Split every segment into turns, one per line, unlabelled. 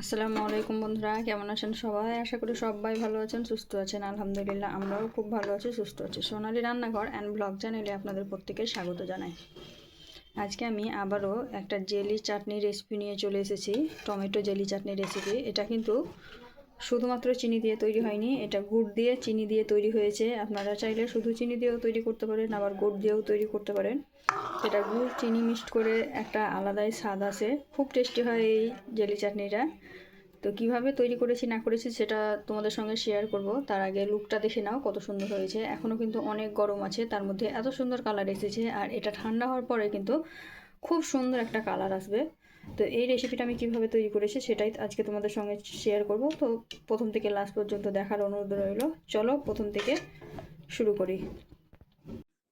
আসসালামু আলাইকুম বন্ধুরা, কেমন আছেন সবাই? আশা করি সবাই ভালো আছেন, সুস্থ আছেন, আলহামদুলিল্লাহ। আমরাও খুব ভালো আছি, সুস্থ আছি। সোনালি রান্নাঘর অ্যান্ড ব্লগ চ্যানেলে আপনাদের প্রত্যেকের স্বাগত জানাই। আজকে আমি আবারও একটা জেলি চাটনি রেসিপি নিয়ে চলে এসেছি, টমেটো জেলি চাটনি রেসিপি এটা কিন্তু শুধুমাত্র চিনি দিয়ে তৈরি হয়নি, এটা গুড় দিয়ে চিনি দিয়ে তৈরি হয়েছে। আপনারা চাইলে শুধু চিনি দিয়েও তৈরি করতে পারেন, আবার গুড় দিয়েও তৈরি করতে পারেন। এটা গুড়, চিনি মিক্সড করে একটা আলাদাই স্বাদ আছে। খুব টেস্টি হয় এই জেলি চাটনিটা। তো কীভাবে তৈরি করেছি, না করেছি সেটা তোমাদের সঙ্গে শেয়ার করব। তার আগে লুকটা দেখে নাও কত সুন্দর হয়েছে। এখনও কিন্তু অনেক গরম আছে, তার মধ্যে এত সুন্দর কালার এসেছে। আর এটা ঠান্ডা হওয়ার পরে কিন্তু খুব সুন্দর একটা কালার আসবে। তো এই রেসিপিটা আমি কীভাবে তৈরি করেছি সেটাই আজকে তোমাদের সঙ্গে শেয়ার করব। তো প্রথম থেকে লাস্ট পর্যন্ত দেখার অনুরোধ রইল। চলো প্রথম থেকে শুরু করি।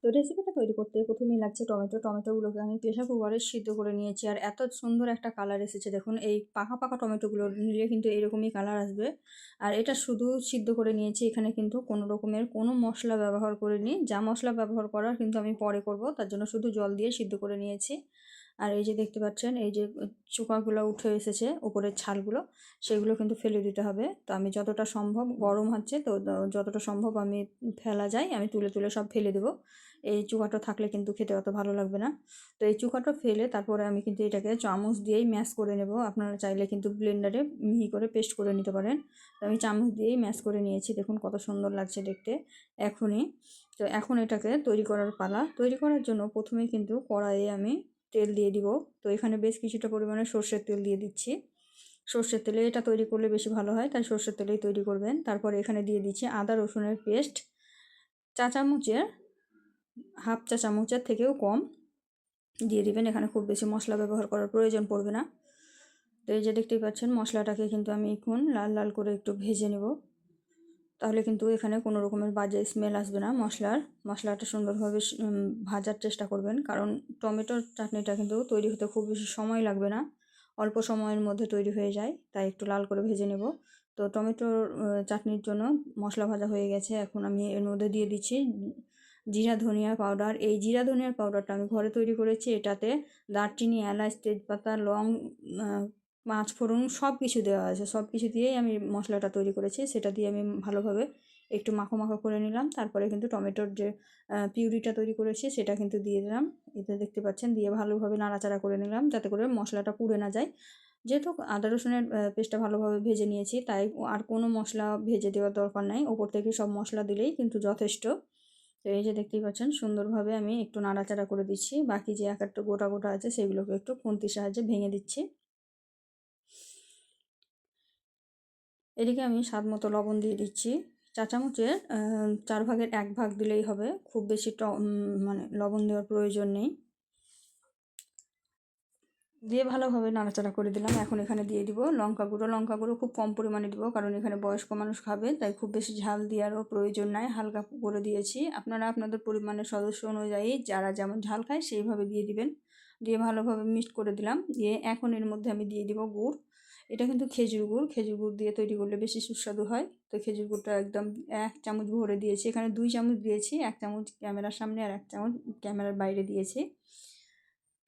তো রেসিপিটা তৈরি করতে প্রথমেই লাগছে টমেটো। টমেটোগুলোকে আমি প্রেশার কুকারে সিদ্ধ করে নিয়েছি আর এত সুন্দর একটা কালার এসেছে দেখুন, এই পাকা পাকা টমেটোগুলো নিলে কিন্তু এরকমই কালার আসবে। আর এটা শুধু সিদ্ধ করে নিয়েছি, এখানে কিন্তু কোনো রকমের কোনো মশলা ব্যবহার করিনি। যা মশলা ব্যবহার করার কিন্তু আমি পরে করব, তার জন্য শুধু জল দিয়ে সিদ্ধ করে নিয়েছি। আর এই যে দেখতে পাচ্ছেন, এই যে চোকাগুলো উঠে এসেছে, উপরের ছালগুলো, সেগুলো কিন্তু ফেলে দিতে হবে। তো আমি যতটা সম্ভব গরম হচ্ছে, তো যতটা সম্ভব আমি ফেলা যায়, আমি তুলে তুলে সব ফেলে দেবো। এই চুকাটো থাকলে কিন্তু খেতে অত ভালো লাগবে না। তো এই চুকাটো ফেলে তারপরে আমি কিন্তু এটাকে চামচ দিয়েই ম্যাশ করে নেব। আপনারা চাইলে কিন্তু ব্লেন্ডারে মিহি করে পেস্ট করে নিতে পারেন। তো আমি চামচ দিয়েই ম্যাশ করে নিয়েছি, দেখুন কত সুন্দর লাগছে দেখতে, এখনই। তো এখন এটাকে তৈরি করার পালা। তৈরি করার জন্য প্রথমেই কিন্তু কড়াইয়ে আমি তেল দিয়ে দিব। তো এখানে বেশ কিছুটা পরিমাণে সর্ষের তেল দিয়ে দিচ্ছি। সর্ষের তেলে এটা তৈরি করলে বেশি ভালো হয়, তাই সর্ষের তেলেই তৈরি করবেন। তারপর এখানে দিয়ে দিচ্ছি আদা, রসুনের পেস্ট। চা চামচের, হাফ চা চামচের থেকেও কম। দিয়ে দিবেন, এখানে খুব বেশি মশলা ব্যবহার করার প্রয়োজন পড়বে না। তো এই যে দেখতেই পাচ্ছেন, মশলাটাকে কিন্তু আমি এখন লাল লাল করে একটু ভেজে নেব। তাহলে কিন্তু এখানে কোনো রকমের বাজে স্মেল আসবে না মশলার। মশলাটা সুন্দরভাবে ভাজার চেষ্টা করবেন, কারণ টমেটোর চাটনিটা কিন্তু তৈরি হতে খুব বেশি সময় লাগবে না। অল্প সময়ের মধ্যে তৈরি হয়ে যায়, তাই একটু লাল করে ভেজে নেব। তো টমেটোর চাটনির জন্য মশলা ভাজা হয়ে গেছে, এখন আমি এর মধ্যে দিয়ে দিচ্ছি জিরা ধনিয়া পাউডার। এই জিরা ধনিয়ার পাউডারটা আমি ঘরে তৈরি করেছি, এটাতে দারচিনি, এলাচ, তেজপাতা, লং পাঁচ ফোড়ন সব কিছু দেওয়া আছে। সব কিছু দিয়েই আমি মশলাটা তৈরি করেছি। সেটা দিয়ে আমি ভালোভাবে একটু মাখো মাখো করে নিলাম। তারপরে কিন্তু টমেটোর যে পিউরিটা তৈরি করেছি, সেটা কিন্তু দিয়ে দিলাম। এতে দেখতে পাচ্ছেন, দিয়ে ভালোভাবে নাড়াচাড়া করে নিলাম যাতে করে মশলাটা পুড়ে না যায়। যেহেতু আদা, রসুনের পেস্টটা ভালোভাবে ভেজে নিয়েছি, তাই আর কোনো মশলা ভেজে দেওয়ার দরকার নাই। ওপর থেকে সব মশলা দিলেই কিন্তু যথেষ্ট। তো এই যে দেখতেই পাচ্ছেন, সুন্দরভাবে আমি একটু নাড়াচাড়া করে দিচ্ছি। বাকি যে এক একটা গোটা গোটা আছে, সেগুলোকে একটু খুন্তির সাহায্যে ভেঙে দিচ্ছি। এদিকে আমি স্বাদ মতো লবণ দিয়ে দিচ্ছি। চা চামচের চার ভাগের এক ভাগ দিলেই হবে। খুব বেশি ট মানে লবণ দেওয়ার প্রয়োজন নেই। দিয়ে ভালোভাবে নাড়াচাড়া করে দিলাম। এখন এখানে দিয়ে দিব লঙ্কা গুঁড়ো। লঙ্কা গুঁড়ো খুব কম পরিমাণে দিব কারণ এখানে বয়স্ক মানুষ খাবে, তাই খুব বেশি ঝাল দেওয়ারও প্রয়োজন নাই। হালকা করে দিয়েছি। আপনারা আপনাদের পরিমাণের সদস্য অনুযায়ী যারা যেমন ঝাল খায় সেইভাবে দিয়ে দিবেন। দিয়ে ভালোভাবে মিক্সড করে দিলাম। দিয়ে এখন এর মধ্যে আমি দিয়ে দিব গুড়। এটা কিন্তু খেজুর গুড়। খেজুর গুড় দিয়ে তৈরি করলে বেশি সুস্বাদু হয়। তো খেজুর গুড়টা একদম এক চামচ ভরে দিয়েছি। এখানে দুই চামচ দিয়েছি, এক চামচ ক্যামেরার সামনে আর এক চামচ ক্যামেরার বাইরে দিয়েছি।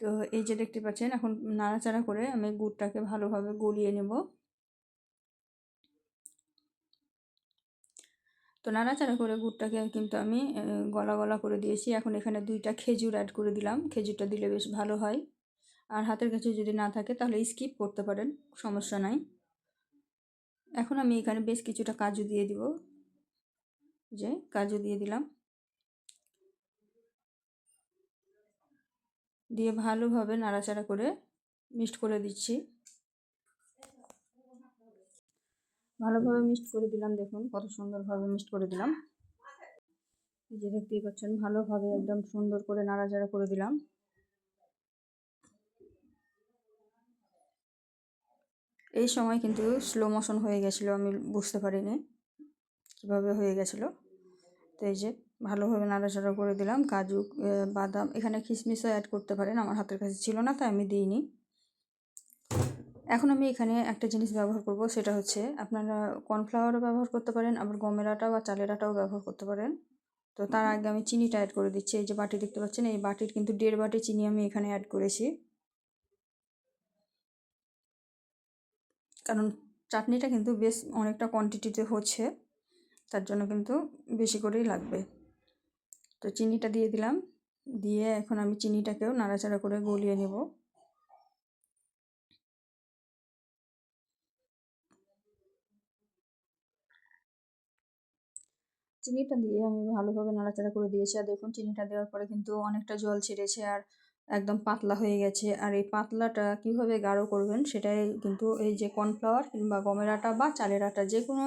তো এই যে দেখতে পাচ্ছেন, এখন নাড়াচাড়া করে আমি গুড়টাকে ভালোভাবে গলিয়ে নেব। তো নাড়াচাড়া করে গুড়টাকে কিন্তু আমি গলা গলা করে দিয়েছি। এখন এখানে দুইটা খেজুর অ্যাড করে দিলাম। খেজুরটা দিলে বেশ ভালো হয়। আর হাতের কাছে যদি না থাকে তাহলে স্কিপ করতে পারেন, সমস্যা নাই। এখন আমি এখানে বেশ কিছুটা কাজু দিয়ে দিব। যে কাজু দিয়ে দিলাম। দিয়ে ভালোভাবে নাড়াচাড়া করে মিক্সড করে দিচ্ছি। ভালোভাবে মিক্সড করে দিলাম, দেখুন কত সুন্দরভাবে মিক্সড করে দিলাম। যে দেখতেই পাচ্ছেন, ভালোভাবে একদম সুন্দর করে নাড়াচাড়া করে দিলাম। এই সময় কিন্তু স্লো মোশন হয়ে গেছিল, আমি বুঝতে পারিনি কীভাবে হয়ে গেছিল। তো এই যে ভালোভাবে নাড়াচাড়া করে দিলাম, কাজু বাদাম, এখানে কিশমিশও অ্যাড করতে পারেন, আমার হাতের কাছে ছিল না, তাই আমি দিইনি। এখন আমি এখানে একটা জিনিস ব্যবহার করব, সেটা হচ্ছে আপনারা কর্নফ্লাওয়ারও ব্যবহার করতে পারেন, আবার গমের আটা বা চালের আটাও ব্যবহার করতে পারেন। তো তার আগে আমি চিনিটা অ্যাড করে দিচ্ছি, এই যে বাটি দেখতে পাচ্ছেন, এই বাটির কিন্তু দেড় বাটি চিনি আমি এখানে অ্যাড করেছি। কারণ চাটনিটা কিন্তু বেশ অনেকটা কোয়ান্টিটিতে হচ্ছে, তার জন্য কিন্তু বেশি করেই লাগবে। তো চিনিটা দিয়ে দিলাম, দিয়ে এখন আমি চিনিটাকেও নাড়াচাড়া করে গলিয়ে নেব। চিনিটা দিয়ে আমি ভালোভাবে নাড়াচাড়া করে দিয়েছি, আর দেখুন চিনিটা দেওয়ার পরে কিন্তু অনেকটা জল ছেড়েছে, আর একদম পাতলা হয়ে গেছে। আর এই পাতলাটা কীভাবে গাঢ় করবেন সেটাই কিন্তু এই যে কর্নফ্লাওয়ার কিংবা গমের আটা বা চালের আটা যে কোনো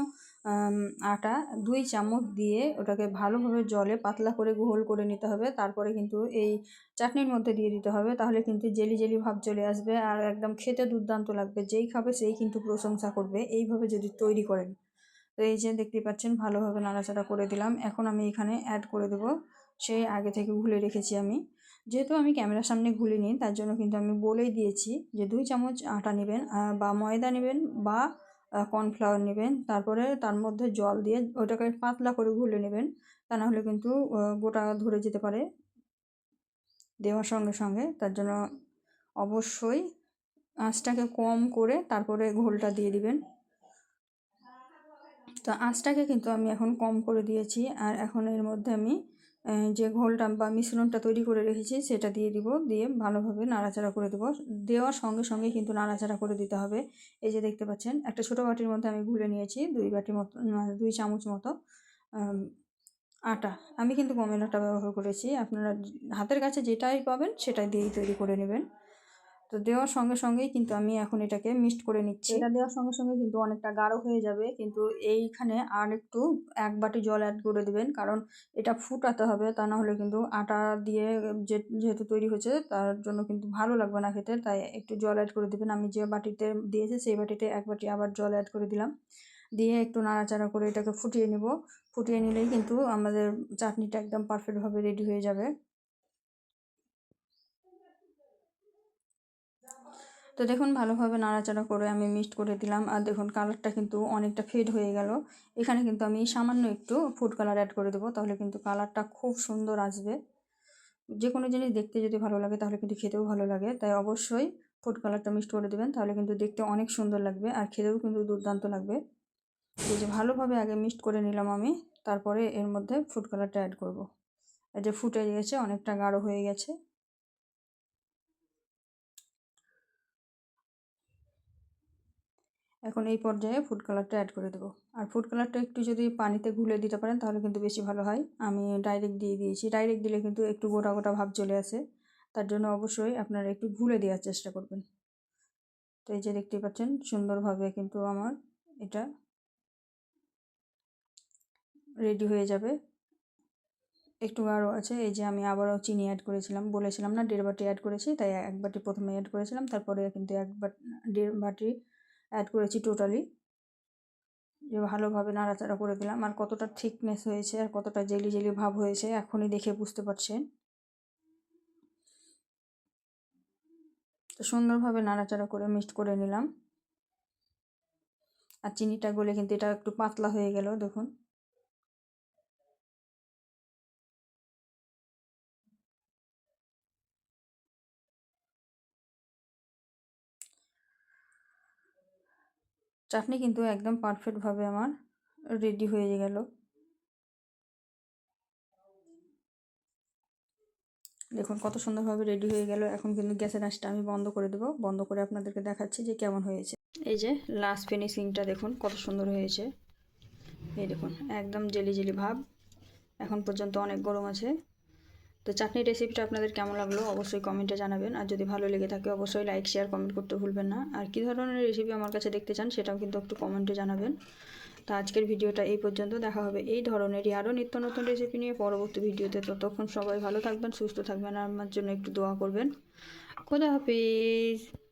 আটা দুই চামচ দিয়ে ওটাকে ভালোভাবে জলে পাতলা করে গোল করে নিতে হবে। তারপরে কিন্তু এই চাটনির মধ্যে দিয়ে দিতে হবে। তাহলে কিন্তু জেলি জেলি ভাব চলে আসবে আর একদম খেতে দুর্দান্ত লাগবে। যেই খাবে সেই কিন্তু প্রশংসা করবে। এইভাবে যদি তৈরি করেন। তো এই যে দেখতে পাচ্ছেন ভালোভাবে নাড়াচাড়া করে দিলাম। এখন আমি এখানে অ্যাড করে দেবো। সেই আগে থেকে ভুলে রেখেছি আমি। যেহেতু আমি ক্যামেরার সামনে ঘুলিনি তার জন্য কিন্তু আমি বলেই দিয়েছি যে দুই চামচ আটা নেবেন বা ময়দা নেবেন, বা কর্নফ্লাওয়ার নেবেন। তারপরে তার মধ্যে জল দিয়ে ওটাকে পাতলা করে ঘুলে নেবেন। তা নাহলে কিন্তু গোটা ধরে যেতে পারে দেওয়ার সঙ্গে সঙ্গে। তার জন্য অবশ্যই আঁচটাকে কম করে তারপরে ঘোলটা দিয়ে দিবেন। তো আঁচটাকে কিন্তু আমি এখন কম করে দিয়েছি। আর এখন এর মধ্যে আমি যে ঘোলটা বা মিশ্রণটা তৈরি করে রেখেছি, সেটা দিয়ে দিব। দিয়ে ভালোভাবে নাড়াচাড়া করে দেবো। দেওয়ার সঙ্গে সঙ্গে কিন্তু নাড়াচাড়া করে দিতে হবে। এই যে দেখতে পাচ্ছেন, একটা ছোটো বাটির মধ্যে আমি গুলে নিয়েছি, দুই বাটির মতো দুই চামচ মতো আটা। আমি কিন্তু গমের আটা ব্যবহার করেছি। আপনারা হাতের কাছে যেটাই পাবেন, সেটাই দিয়েই তৈরি করে নেবেন। তো দেওয়ার সঙ্গে সঙ্গেই কিন্তু আমি এখন এটাকে মিক্সড করে নিচ্ছি। এটা দেওয়ার সঙ্গে সঙ্গে কিন্তু অনেকটা গাঢ় হয়ে যাবে, কিন্তু এইখানে আর একটু এক বাটি জল অ্যাড করে দেবেন, কারণ এটা ফুটাতে হবে, তা না হলে কিন্তু আটা দিয়ে যে, যেহেতু তৈরি হয়েছে, তার জন্য কিন্তু ভালো লাগবে না খেতে, তাই একটু জল অ্যাড করে দেবেন। আমি যে বাটিতে দিয়েছি, সেই বাটিতে এক বাটি আবার জল অ্যাড করে দিলাম। দিয়ে একটু নাড়াচাড়া করে এটাকে ফুটিয়ে নেব। ফুটিয়ে নিলেই কিন্তু আমাদের চাটনিটা একদম পারফেক্টভাবে রেডি হয়ে যাবে। তো দেখুন, ভালোভাবে নাড়াচাড়া করে আমি মিক্সড করে দিলাম। আর দেখুন, কালারটা কিন্তু অনেকটা ফেড হয়ে গেল। এখানে কিন্তু আমি সামান্য একটু ফুড কালার অ্যাড করে দেবো, তাহলে কিন্তু কালারটা খুব সুন্দর আসবে। যে কোনো জিনিস দেখতে যদি ভালো লাগে, তাহলে কিন্তু খেতেও ভালো লাগে। তাই অবশ্যই ফুড কালারটা মিক্সড করে দেবেন, তাহলে কিন্তু দেখতে অনেক সুন্দর লাগবে আর খেতেও কিন্তু দুর্দান্ত লাগবে। এই যে ভালোভাবে আগে মিক্সড করে নিলাম আমি, তারপরে এর মধ্যে ফুড কালারটা অ্যাড করব। এই যে ফুটে গেছে, অনেকটা গাঢ় হয়ে গেছে। এখন এই পর্যায়ে ফুড কালারটা অ্যাড করে দেবো। আর ফুড কালারটা একটু যদি পানিতে গুলে দিতে পারেন, তাহলে কিন্তু বেশি ভালো হয়। আমি ডাইরেক্ট দিয়ে দিয়েছি। ডাইরেক্ট দিলে কিন্তু একটু গোটা গোটা ভাব চলে আসে। তার জন্য অবশ্যই আপনারা একটু ঘুলে দেওয়ার চেষ্টা করবেন। তো এই যে দেখতে পাচ্ছেন, সুন্দরভাবে কিন্তু আমার এটা রেডি হয়ে যাবে। একটু আরও আছে, এই যে আমি আবারও চিনি অ্যাড করেছিলাম, বলেছিলাম না, দেড় বাটি অ্যাড করেছি, তাই এক বাটি প্রথমে অ্যাড করেছিলাম, তারপরে কিন্তু এক বাটি, দেড় বাটি অ্যাড করেছি টোটালি যে ভালোভাবে নাড়াচাড়া করে দিলাম। আর কতটা থিকনেস হয়েছে, আর কতটা জেলি জেলি ভাব হয়েছে, এখনই দেখে বুঝতে পারছেন। তো সুন্দরভাবে নাড়াচাড়া করে মিক্সড করে নিলাম। আর চিনিটা গলে কিন্তু এটা একটু পাতলা হয়ে গেল, দেখুন। চাটনি কিন্তু একদম পারফেক্টভাবে আমার রেডি হয়ে গেল। দেখুন কত সুন্দরভাবে রেডি হয়ে গেল। এখন কিন্তু গ্যাসের আঁচটা আমি বন্ধ করে দেবো। বন্ধ করে আপনাদেরকে দেখাচ্ছি যে কেমন হয়েছে। এই যে লাস্ট ফিনিশিংটা দেখুন কত সুন্দর হয়েছে। এই দেখুন একদম জেলি জেলি ভাব। এখন পর্যন্ত অনেক গরম আছে। তো চাটনি রেসিপিটা আপনাদের কেমন লাগল অবশ্যই কমেন্টে জানাবেন। আর যদি ভালো লেগে থাকে অবশ্যই লাইক শেয়ার কমেন্ট করতে ভুলবেন না। আর কী ধরনের রেসিপি আমার কাছে দেখতে চান সেটাও কিন্তু একটু কমেন্টে জানাবেন। তো আজকের ভিডিওটা এই পর্যন্ত। দেখা হবে এই ধরনেরই আরও নিত্য নতুন রেসিপি নিয়ে পরবর্তী ভিডিওতে। ততক্ষণ সবাই ভালো থাকবেন, সুস্থ থাকবেন, আর আমার জন্য একটু দোয়া করবেন। খোদা হাফিজ।